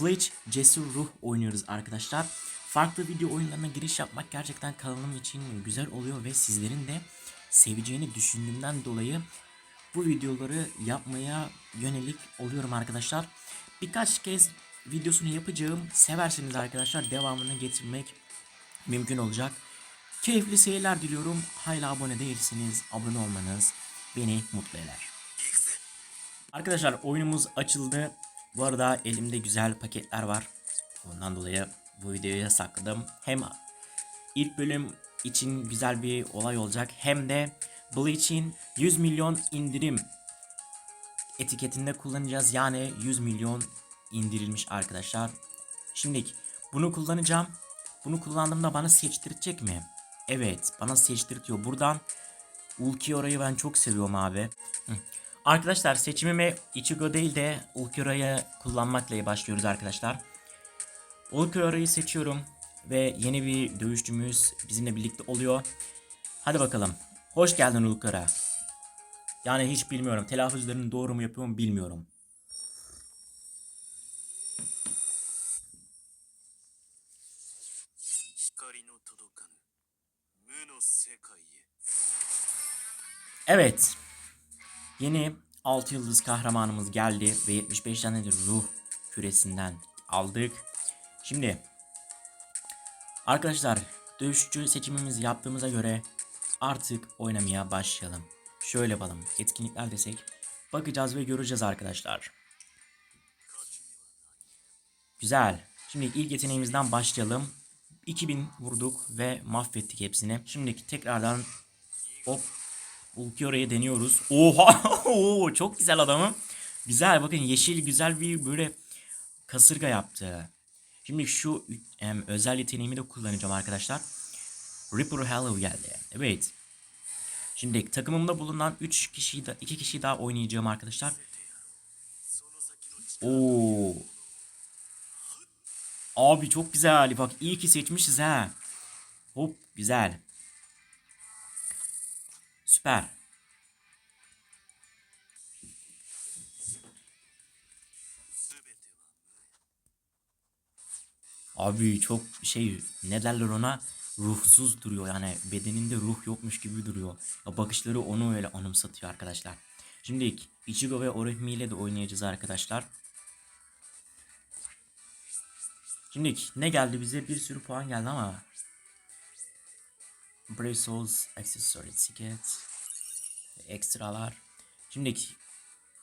Bleach Cesur Ruh oynuyoruz arkadaşlar. Farklı video oyunlarına giriş yapmak gerçekten kanalım için güzel oluyor ve sizlerin de seveceğini düşündüğümden dolayı bu videoları yapmaya yönelik oluyorum arkadaşlar. Birkaç kez videosunu yapacağım. Severseniz arkadaşlar devamını getirmek mümkün olacak. Keyifli seyirler diliyorum. Hala abone değilsiniz. Abone olmanız beni mutlu eder. Arkadaşlar oyunumuz açıldı. Bu arada elimde güzel paketler var. Ondan dolayı bu videoya sakladım. Hem ilk bölüm için güzel bir olay olacak hem de Bleach'in 100 milyon indirim etiketinde kullanacağız. Yani 100 milyon indirilmiş arkadaşlar. Şimdi bunu kullanacağım. Bunu kullandığımda bana seçtirecek mi? Evet bana seçtirtiyor. Buradan Ulquiora'yı ben çok seviyorum abi. Arkadaşlar seçimime Ichigo değil de Ulquiora'yı kullanmakla başlıyoruz arkadaşlar. Ulquiora'yı seçiyorum ve yeni bir dövüşçümüz bizimle birlikte oluyor. Hadi bakalım. Hoş geldin Ulquiora. Yani hiç bilmiyorum. Telaffuzlarını doğru mu yapıyorum bilmiyorum. Evet. Yeni 6 yıldız kahramanımız geldi ve 75 tane de ruh küresinden aldık. Şimdi arkadaşlar dövüşçü seçimimizi yaptığımıza göre artık oynamaya başlayalım. Şöyle yapalım. Etkinlikler desek bakacağız ve göreceğiz arkadaşlar. Güzel. Şimdi ilk yeteneğimizden başlayalım. 2000 vurduk ve mahvettik hepsini. Şimdi tekrardan hop Ulquiora'yı deniyoruz. Oha! Oo, çok güzel adamım. Güzel bakın yeşil güzel bir böyle kasırga yaptı. Şimdi şu em, özel yeteneğimi de kullanacağım arkadaşlar. Reaper Hollow geldi. Evet. Şimdi takımımda bulunan 3 kişiyi da 2 kişiyi daha oynayacağım arkadaşlar. Oo. Abi çok güzel. Bak iyi ki seçmişiz ha. Hop güzel. Süper. Abi çok şey ne derler ona ruhsuz duruyor yani bedeninde ruh yokmuş gibi duruyor. Ya bakışları onu öyle anımsatıyor arkadaşlar. Şimdi Ichigo ve Orihime ile de oynayacağız arkadaşlar. Şimdi ne geldi bize bir sürü puan geldi ama Souls Accessory Ticket ekstralar. Şimdi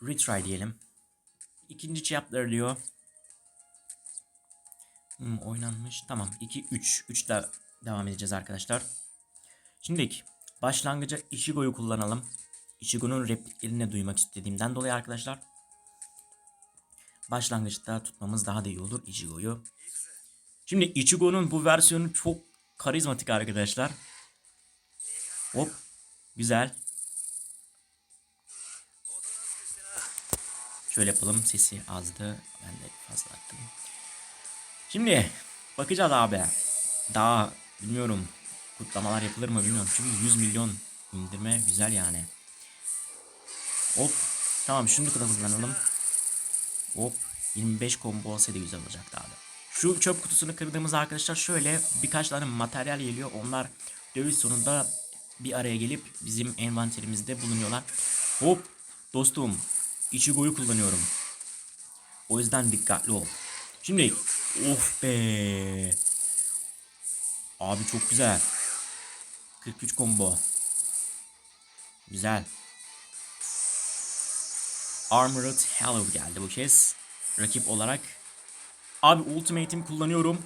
retry diyelim. İkinci chapter diyor. Hmm, oynanmış. Tamam. 2 3 3 ile devam edeceğiz arkadaşlar. Şimdi başlangıca Ichigo'yu kullanalım. Ichigo'nun repliklerini duymak istediğimden dolayı arkadaşlar. Başlangıçta tutmamız daha da iyi olur Ichigo'yu. Şimdi Ichigo'nun bu versiyonu çok karizmatik arkadaşlar. Hop. Güzel. Şöyle yapalım. Sesi azdı. Ben de fazla attım. Şimdi bakacağız abi. Daha bilmiyorum. Kutlamalar yapılır mı bilmiyorum. Çünkü 100 milyon indirme güzel yani. Hop. Tamam şunu da kullanalım. Hop. 25 combo olsaydı güzel olacaktı abi. Şu çöp kutusunu kırdığımız arkadaşlar şöyle birkaç tane materyal geliyor. Onlar dövüş sonunda bir araya gelip bizim envanterimizde bulunuyorlar. Hop dostum Ichigo'yu kullanıyorum. O yüzden dikkatli ol. Şimdi of be. Abi çok güzel. 43 combo. Güzel. Armored Hallow geldi bu kez. Rakip olarak. Abi ultimate'imi kullanıyorum.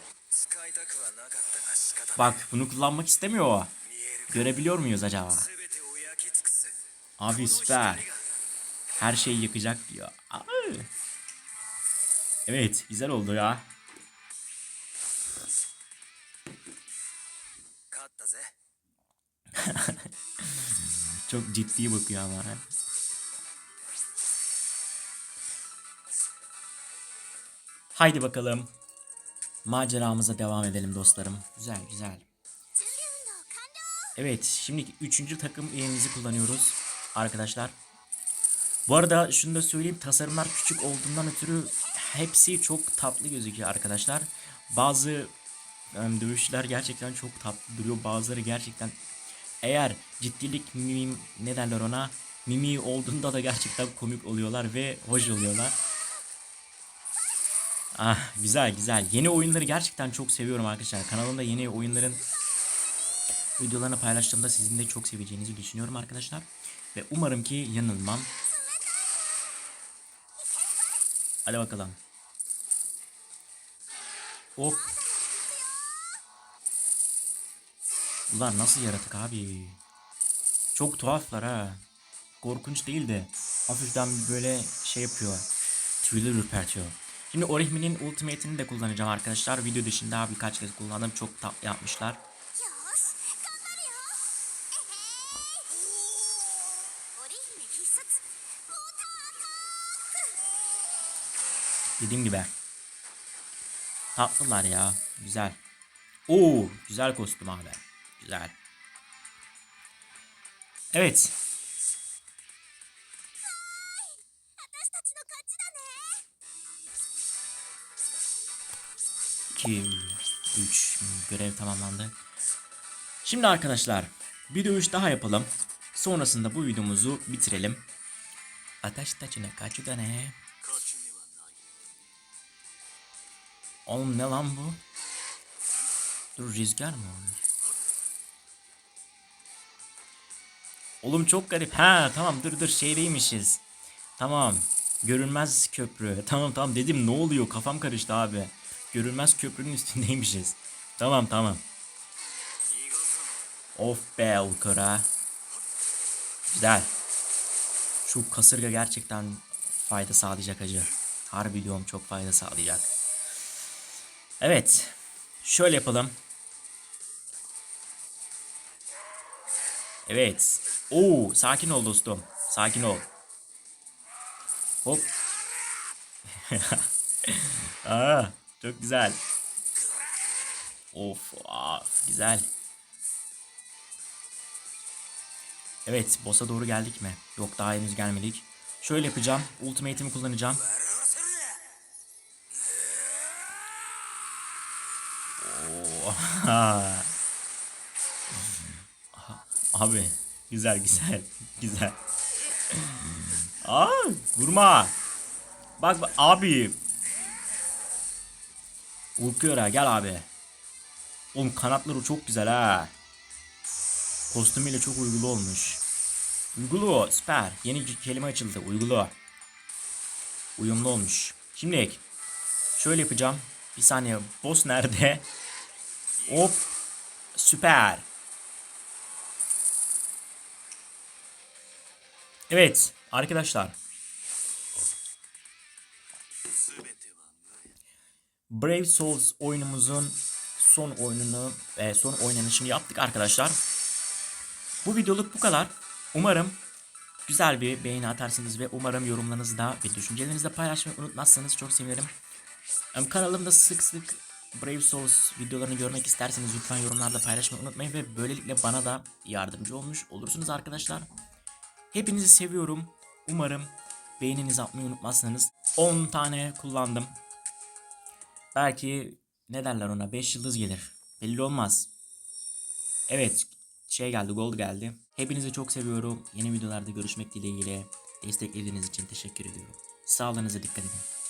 Bak bunu kullanmak istemiyor. Görebiliyor muyuz acaba? Abi süper. Her şeyi yıkacak diyor. Abi. Evet güzel oldu ya. Çok ciddi bakıyor ama. Haydi bakalım. Maceramıza devam edelim dostlarım. Güzel güzel. Evet şimdi üçüncü takım üyemizi kullanıyoruz arkadaşlar. Bu arada şunu da söyleyeyim tasarımlar küçük olduğundan ötürü hepsi çok tatlı gözüküyor arkadaşlar. Bazı em, dövüşçüler gerçekten çok tatlı duruyor. Bazıları gerçekten eğer ciddilik mimim ne derler ona mimi olduğunda da gerçekten komik oluyorlar ve hoş oluyorlar. Ah güzel güzel. Yeni oyunları gerçekten çok seviyorum arkadaşlar. Kanalımda yeni oyunların videolarını paylaştığımda sizin de çok seveceğinizi düşünüyorum arkadaşlar. Ve umarım ki yanılmam. Hadi bakalım. Hop. Ulan nasıl yaratık abi? Çok tuhaflar ha. Korkunç değil de hafiften böyle şey yapıyor. Tüyleri ürpertiyor. Şimdi Orihimi'nin ultimate'ini de kullanacağım arkadaşlar. Video dışında birkaç kez kullandım. Çok tatlı yapmışlar. Dediğim gibi. Tatlılar ya. Güzel. Oo, güzel kostüm abi. Güzel. Evet. İki, üç görev tamamlandı. Şimdi arkadaşlar bir dövüş daha yapalım. Sonrasında bu videomuzu bitirelim. Ataş taçına kaçı da ne? Oğlum ne lan bu? Dur rüzgar mı? olur? Oğlum çok garip. Ha tamam dur dur şeydeymişiz. Tamam. Görünmez köprü. Tamam tamam dedim ne oluyor kafam karıştı abi. Görünmez köprünün üstündeymişiz. Tamam tamam. Of be Ulkara. Güzel. Şu kasırga gerçekten fayda sağlayacak acı. Harbi diyorum çok fayda sağlayacak. Evet. Şöyle yapalım. Evet. Oo, sakin ol dostum. Sakin ol. Hop. Aa, çok güzel. Of, of, güzel. Evet, boss'a doğru geldik mi? Yok daha henüz gelmedik. Şöyle yapacağım. Ultimate'imi kullanacağım. Abi güzel güzel güzel. Aa vurma. Bak abi. Ulkuyor gel abi. Oğlum kanatları çok güzel ha. Kostümüyle çok uygulu olmuş. Uygulu süper. Yeni kelime açıldı. Uygulu. Uyumlu olmuş. Şimdi şöyle yapacağım. Bir saniye. Boss nerede? Hop. Süper. Evet arkadaşlar. Brave Souls oyunumuzun son oyununu, e, son oynanışını yaptık arkadaşlar. Bu videoluk bu kadar. Umarım güzel bir beğeni atarsınız ve umarım yorumlarınızı da ve düşüncelerinizi de paylaşmayı unutmazsanız çok sevinirim. Kanalımda sık sık Brave Souls videolarını görmek isterseniz lütfen yorumlarda paylaşmayı unutmayın ve böylelikle bana da yardımcı olmuş olursunuz arkadaşlar. Hepinizi seviyorum. Umarım beğeninizi atmayı unutmazsınız. 10 tane kullandım. Belki ne derler ona 5 yıldız gelir. Belli olmaz. Evet şey geldi gold geldi. Hepinizi çok seviyorum. Yeni videolarda görüşmek dileğiyle. Desteklediğiniz için teşekkür ediyorum. Sağlığınıza dikkat edin.